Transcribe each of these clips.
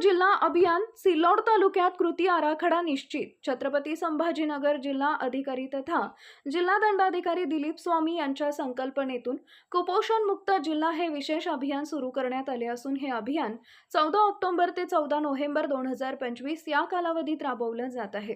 जिल्हा अभियान सिल्लौड तालुक्यात कृती आराखडा निश्चित. छत्रपती संभाजीनगर जिल्हा अधिकारी तथा जिल्हा दंडाधिकारी दिलीप स्वामी यांच्या संकल्पनेतून कुपोषण मुक्त जिल्हा हे विशेष अभियान सुरू करण्यात आले असून हे अभियान चौदा ऑक्टोबर ते चौदा नोव्हेंबर दोन हजार पंचवीस या कालावधीत राबवलं जात आहे.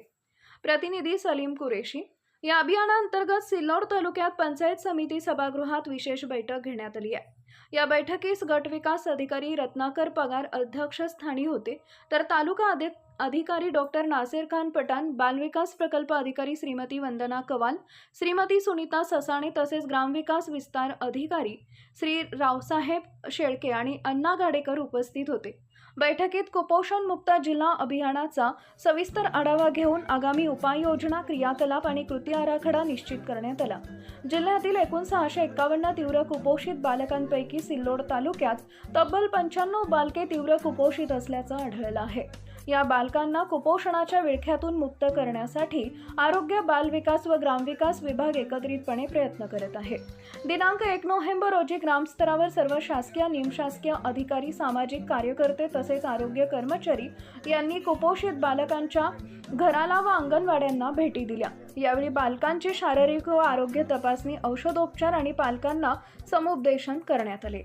प्रतिनिधी सलीम कुरेशी या अभियानांतर्गत सिल्लोड तालुक्यात पंचायत समिती सभागृहात विशेष बैठक घेण्यात आली आहे. या बैठकीस गट विकास अधिकारी रत्नाकर पगार अध्यक्षस्थानी होते. तर तालुका अधिक अधिकारी डॉक्टर नासेर खान पठाण बालविकास प्रकल्प अधिकारी श्रीमती वंदना कवाल श्रीमती सुनीता ससाणे तसेच ग्रामविकास विस्तार अधिकारी श्री रावसाहेब शेळके आणि अण्णा गाडेकर उपस्थित होते. बैठकीत कुपोषण मुक्त जिल्हा अभियानाचा सविस्तर आढावा घेऊन आगामी उपाययोजना क्रियाकलाप आणि कृती आराखडा निश्चित करण्यात आला. जिल्ह्यातील एकूण सहाशे एक्कावन्न तीव्र कुपोषित बालकांपैकी सिल्लोड तालुक्यात तब्बल पंच्याण्णव बालके तीव्र कुपोषित असल्याचं आढळलं आहे. या बालकांना कुपोषणाच्या विळख्यातून मुक्त करण्यासाठी आरोग्य बाल विकास व ग्रामविकास विभाग एकत्रितपणे प्रयत्न करत आहे. दिनांक एक नोव्हेंबर रोजी ग्रामस्तरावर सर्व शासकीय निमशासकीय अधिकारी सामाजिक कार्यकर्ते तसेच आरोग्य कर्मचारी यांनी कुपोषित बालकांच्या घराला व अंगणवाड्यांना भेटी दिल्या. यावेळी बालकांची शारीरिक व आरोग्य तपासणी औषधोपचार आणि पालकांना समुपदेशन करण्यात आले.